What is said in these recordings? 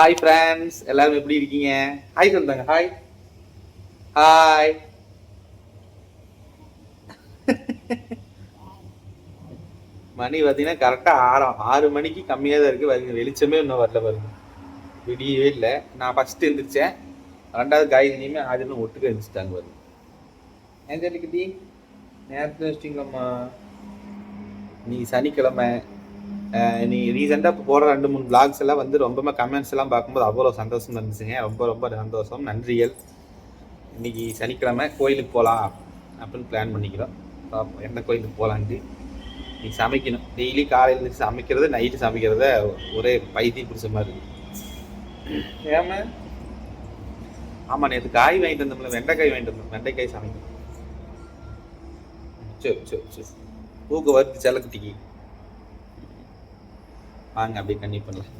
Hi friends எல்லாரும் எப்படி இருக்கீங்க? ஹாய் சொல்லுங்க. ஹாய் ஹாய் மணி பார்த்தீங்கன்னா கரெக்டாக ஆறாம் ஆறு. மணிக்கு கம்மியாக தான் இருக்குது பாருங்க வெளிச்சமே இன்னும் வரல பாருங்க. விடியவே இல்லை. நான் ஃபஸ்ட்டு எழுந்திரிச்சேன் ரெண்டாவது காய்கறியுமே ஆதிலும் ஒட்டுக்க எழுந்திரிச்சிட்டாங்க பாருங்க. ஏன் ஜல்லிக்கட்டி நேரத்தில் வச்சிட்டிங்களம்மா? நீ சனிக்கிழமை நீ ரீசெண்டாக இப்போ போகிற ரெண்டு மூணு பிளாக்ஸ் எல்லாம் வந்து ரொம்ப கமெண்ட்ஸ் எல்லாம் பார்க்கும்போது அவ்வளோ சந்தோஷம் இருந்துச்சுங்க. ரொம்ப ரொம்ப சந்தோஷம். நன்றிகள் இன்னைக்கு சனிக்கிழமை கோயிலுக்கு போகலாம் அப்படின்னு பிளான் பண்ணிக்கிறோம். பார்ப்போம் எந்த கோயிலுக்கு போகலான்ட்டு நீ சமைக்கணும். டெய்லி காலையில் சமைக்கிறது நைட்டு சமைக்கிறத ஒரே பைத்தியம் பிடிச்ச மாதிரி இருக்குது ஏமா ஆமாம் நேற்று காய் வாங்கிட்டு வந்தோம்ல வெண்டைக்காய் வாங்கிட்டு வந்தோம். வெண்டைக்காய் சமைக்கணும். சரி சரி சரி பூக்க வருது செல்லக்குட்டிக்கு. வாங்க அப்படியே கண்ணி பண்ணலாம்.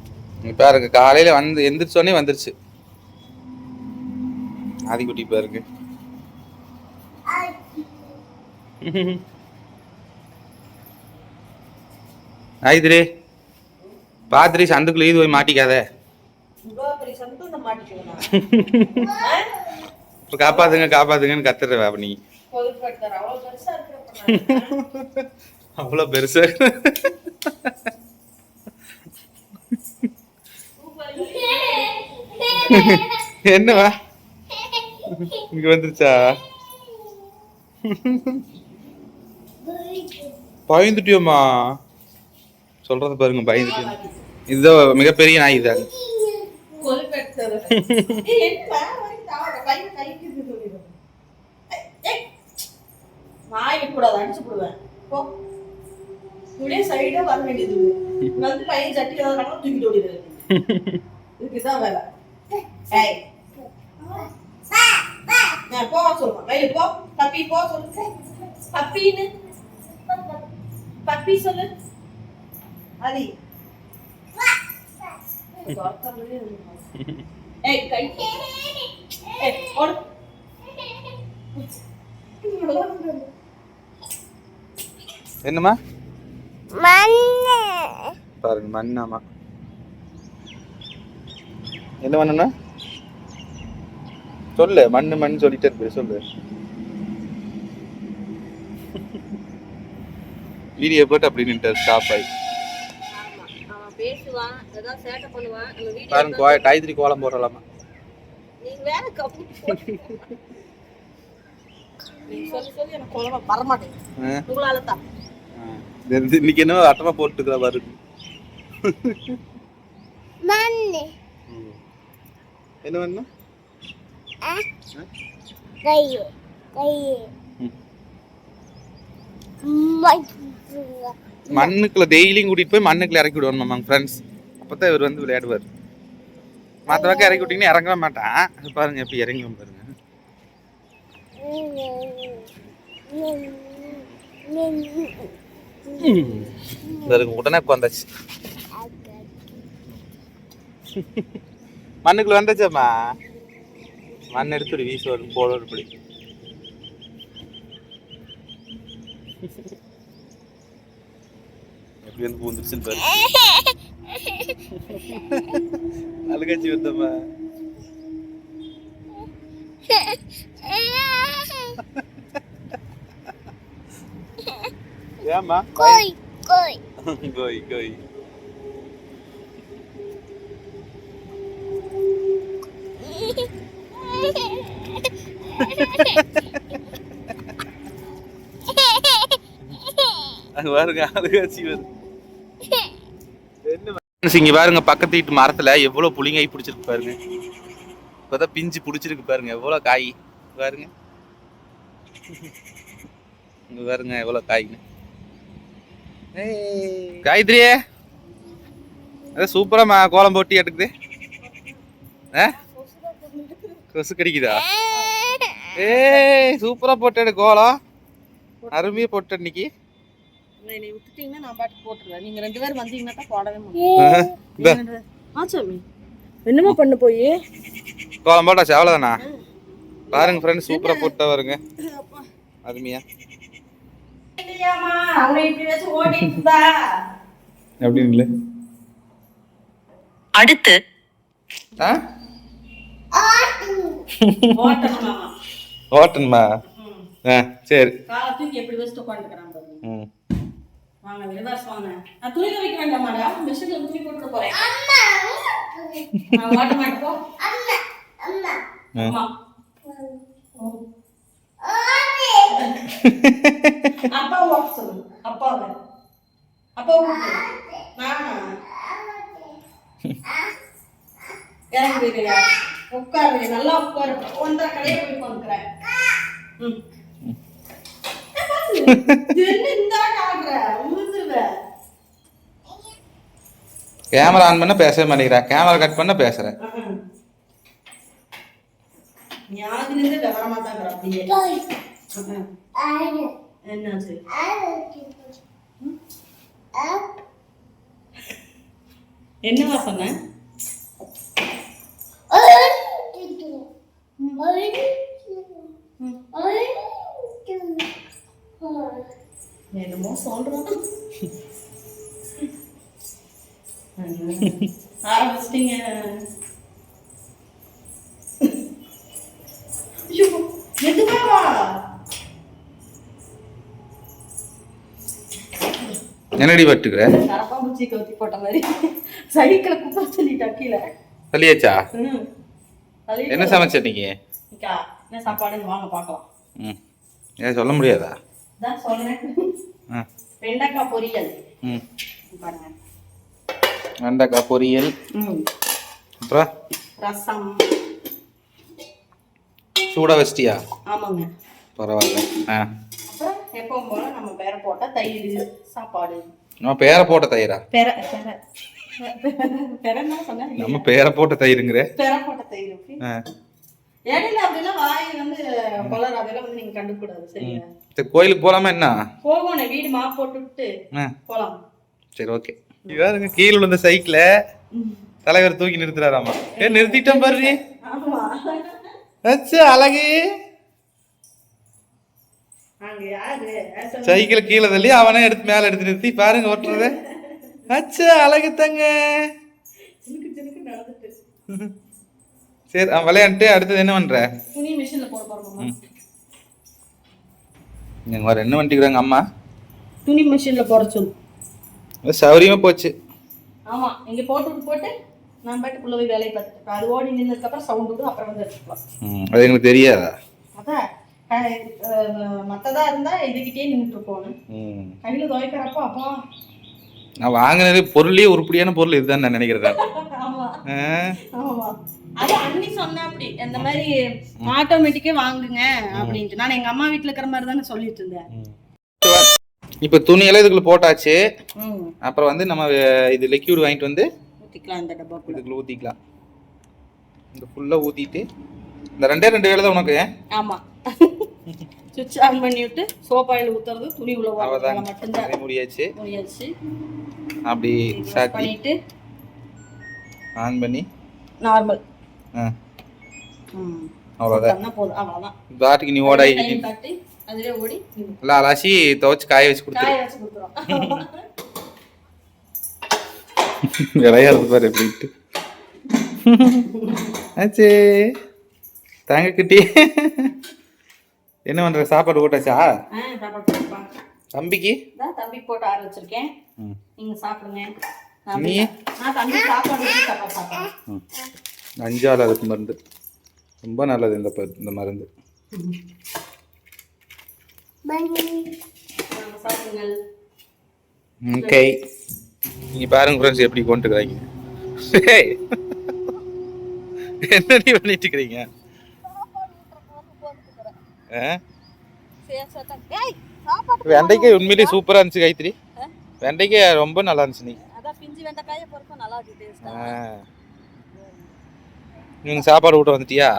இப்போ இருக்கு காலையில் வந்து எந்திரிச்சோடனே வந்துருச்சு. ஆதிக்குட்டி இப்போ இருக்கு ஆயுதுரே பாத்திரி சந்துக்குள்ள இது போய் மாட்டிக்காத. காப்பாத்துங்க காப்பாத்துங்கன்னு கத்துற அப்ப நீ. அவ்வளோ பெருசு. என்னவா? இங்க வந்துருச்சா? பயந்துட்டியோமா சொல்றது பாருங்க பயந்துட்டியோ. இதுதான் மிகப்பெரிய நாய் இதாங்க சைடா வர வேண்டியது வந்து பையன் சட்டி தூக்கிட்டு ஓடிடுறது இதுக்குதான் வேலை ஏய் நான் போ சொல்லுவேன் கையில போ பப்பி போ சொல்லு பப்பின்னு பப்பி சொல்லு அதி ஏய் கை ஏய் ஓடு என்னம்மா? பாருங்க மண்ணாமா என்ன மண்ணுண்ணா? சொல்லு மண்ணு மண் சொல்லிட்டே இருக்கு சொல்லு. வீடியோ போட்டு அப்படி நின்று ஸ்டாப் ஆகி பாருங்க கோ- காய்கறி கோலம் போடலாமா? இன்னைக்கு என்ன அட்டமா போட்டுக்கிற பாரு. மண்ணு. ம். என்ன வேணும் கையு கையு மண்ணுக்குள்ள டெய்லியும் கூட்டிட்டு போய் மண்ணுக்குள்ள இறக்கி விடுவோம் மாமா ஃப்ரெண்ட்ஸ் அப்பதான் இவர் வந்து விளையாடுவார். மற்ற பக்கம் இறக்கி விட்டீங்கன்னா இறங்கவே மாட்டான். பாருங்க எப்படி இறங்கி பாருங்க. உடனே வந்தாச்சு மண்ணுக்குள்ள வந்தாச்சாம்மா மண் எடுத்துடு வீசு வரும் போட இப்படி எப்படி வந்து பூந்துருச்சுன்னு பாரு. அழுகாச்சி வந்தம்மா. ஏம்மா? கோய் கோய். கோய் கோய். அங்க பாருங்க அழுகாச்சி வருது இங்க பாருங்க பக்கத்து வீட்டு மரத்துல எவ்வளவு புளிங்காய் பிடிச்சிருக்கு பாருங்க. இப்பதான் பிஞ்சு பிடிச்சிருக்கு பாருங்க எவ்வளவு காய். பாருங்க. இங்க பாருங்க எவ்வளவு காய்ங்க. காயத்ரியே அதான் சூப்பரா கோலம் போட்டி எடுக்குது. கொசு கடிக்குதா? ஏய் சூப்பரா போட்டு கோலம் அருமையா போட்ட இன்னைக்கு. என்னை விட்டுட்டீங்கன்னா நான் பாட்டுக்கு போட்டுருவேன். நீங்க ரெண்டு பேரும் வந்தீங்கன்னா தான் போடவே முடியும். ஆ சாமி. என்னமா பண்ண போய்? கோலம் போட்டாச்சு அவ்வளோதானா பாருங்க ஃப்ரெண்ட் சூப்பரா போட்டா வருங்க அருமையா. அப்படின்னு இல்லை. அடுத்து ஆ? ஓட்டணுமா ஆ சரி. காலை தூக்கி எப்படி வச்சுட்டு உட்காந்துக்கிறான் ம். வாங்க விருதாஸ் வாங்க நான் துணி துவைக்க வேண்டாமாடா? மிஷின்ல துணி போட்டு போறேன். நான் ஓட்ட மாட்டேன் போ. அம்மா ஓ. அப்பா சொல்லு. அப்பா ஓட்டு நானா? இறங்கி போயிருக்கியா உட்காரு நல்லா உட்காரு. ஒன்றரை கடையை போய் உட்காந்துக்கிறேன் கேமரா ஆன் பண்ண பேசவே மாட்டேங்கிறா. கேமரா கட் பண்ண பேசுறேன். என்னாச்சு? என்னவா சொன்ன? வா என்னடி பட்டுக்கிற? கரப்பாம்பூச்சி கவுத்தி போட்ட மாதிரி. சைக்கிளை குப்பை சொல்லிட்டா கீழே. சொல்லியாச்சா என்ன சமைச்ச அக்கா, என்ன சாப்பாடுன்னு வாங்க பார்க்கலாம். ம். ஏன் சொல்ல முடியாதா? இதான் சொல்றேன். வெண்டைக்காய் பொரியல். ம். பாருங்க. வெண்டைக்காய் பொரியல். அப்புறம்? ரசம். சூடாக வச்சிட்டியா? ஆமாங்க. பரவாயில்ல. ஆ. எப்பவும் போல நம்ம பேர போட்ட தயிர் சாப்பாடு. நம்ம பேரை போட்ட தயிரா? பெர பெர. நம்ம பேரை போட்ட தயிருங்கிற. பெர போட்ட தயிர் okay? ஆ. இடையில அப்படிலாம் வாய் வந்து கொலர் அதெல்லாம் வந்து நீங்க கண்டுக்கூடாது சரியா? சரி கோயிலுக்கு போகலாமா என்ன? போகணும் வீடு மா போட்டு விட்டு ஆ. போலாம். சரி ஓகே. இவாருங்க கீழே விழுந்த சைக்கிளை தலைவர் தூக்கி நிறுத்துறாராமா. ஏ நிறுத்திட்டேன் பாரு அழகு. சைக்கிளை கீழே தள்ளி அவனே எடுத்து மேலே எடுத்து நிறுத்தி பாருங்க ஓட்டுறத. அச்சு அழகு தங்க. சரி அவன் விளையாண்டுட்டு அடுத்தது என்ன பண்ற? நீங்க வேற என்ன பண்ணிக்கிறாங்க அம்மா? துணி மிஷின்ல போட சொல்லு. சௌரியமா போச்சு. ஆமா இங்க போட்டு போட்டு நான் பாட்டுக்குள்ள போய் வேலையை பார்த்துட்டு. அது ஓடி நின்னதுக்கு அப்புறம் சவுண்ட் விடும் அப்புறம் வந்து எடுத்துக்கலாம் அது எங்களுக்கு தெரியாதா? அதான் மத்ததா இருந்தா இதுகிட்டே நின்றுட்டு இருப்போம். கையில துவைக்கிறப்போ அப்பா. நான் வாங்கினது பொருளே உருப்படியான பொருள் இதுதான் நான் நினைக்கிறேன். அது அண்ணி சொன்ன அப்படி இந்த மாதிரி ஆட்டோமேட்டிக்கே வாங்குங்க அப்படின்ட்டு. நான் எங்க அம்மா வீட்ல இருக்கிற மாதிரி தானே சொல்லிட்டு இருந்தேன். இப்ப துணியெல்லாம் இதுக்குள்ள போட்டாச்சு. அப்புறம் வந்து நம்ம இது லிக்யூட் வாங்கிட்டு வந்து ஊத்திக்கலாம் இந்த டப்பாக்குள்ள. இதுக்குள்ள ஊத்திக்கலாம். இந்த ஃபுல்லா ஊத்திட்டு இந்த ரெண்டே ரெண்டு வேலை தான் உனக்கு. ஆமா. சுவிட்ச் ஆன் பண்ணி விட்டு சோப் ஆயில் ஊத்துறது துணி உள்ள போடுறது மட்டும்தான். முடியாச்சு. முடியாச்சு. அப்படி சாத்தி பண்ணிட்டு. ஆன் பண்ணி. நார்மல் ஆ. அவ்வளோதான் போதும். அவ்வளவுதான். பாட்டுக்கு நீ ஓடாய் அதுவே ஓடி. எல்லாம் அலாசி துவைச்சு காய வச்சு கொடுத்துரு. காய வச்சு கொடுத்துரும். விளையாடுறது பாரு எப்படின்ட்டு. ஆச்சே. தாங்க குட்டி. என்ன பண்ற? சாப்பாடு போட்டாச்சா? தம்பிக்கு? தம்பி போட்டு ஆற வச்சிருக்கேன். நீங்க சாப்பிடுங்க. நான் நீ? தம்பி சாப்பாடு. அஞ்சாள் அதுக்கு மருந்து. ரொம்ப நல்லது இந்த இந்த மருந்து. ஓகே நீ பாருங்க ஃப்ரெண்ட்ஸ் எப்படி கொண்டு இருக்கிறாங்க என்ன நீ பண்ணிட்டு இருக்கிறீங்க? ஆ? வெண்டைக்காய் உண்மையிலேயே சூப்பரா இருந்துச்சு கைத்திரி வெண்டைக்காய் ரொம்ப நல்லா இருந்துச்சு நீ. அதான் பிஞ்சு வெண்டைக்காய பொறுப்பா நல்லா இருக்கு டேஸ்ட் நீங்க சாப்பாடு விட்டு வந்துட்டியா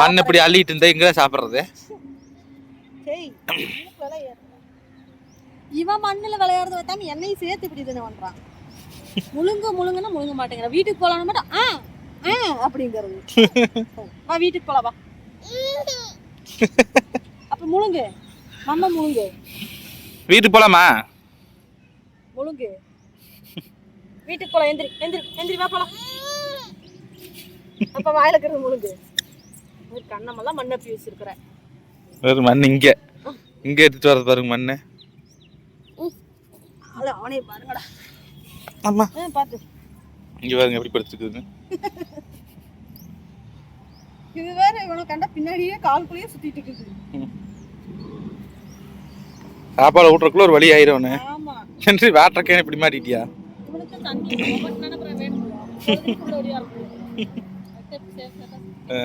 மண் இப்படி அள்ளிட்டு இருந்தா எங்க சாப்பிடுறது? இவன் மண்ணுல விளையாடுறத வைத்தாம என்னையும் சேர்த்து இப்படி தானே பண்றான். முழுங்க முழுங்கன்னா முழுங்க மாட்டேங்கிற. வீட்டுக்கு போலான்னு மட்டும் ஆ ஆ அப்படிங்கிறது. வா வீட்டுக்கு போலாம் வா. அப்ப முழுங்கு. மம்ம முழுங்கு. வீட்டுக்கு போலாமா? முழுங்கு. வீட்டுக்கு போலாம் எந்திரி எந்திரி எந்திரி வா போலாம். அப்ப வாயில இருக்கிறது முழுங்கு. கண்ணமெல்லாம் மண்ணப்பி வச்சிருக்கிற. ஒரு மண் இங்க. இங்க எடுத்துட்டு வரது பாருங்க மண்ணு. அவனே பாருங்கடா. ஆமா ஆ, பாத்து. இங்க பாருங்க எப்படி படுத்துக்குதுன்னு இது வேற இவனை கண்டா பின்னாடியே கால்குள்ளேயே சுத்திட்டு இருக்குது. சாப்பாடு ஊட்டுறக்குள்ள ஒரு வழி ஆயிரும் ஆமா. என்று வாட்டர் கேன் இப்படி மாட்டிட்டியா? ஆ.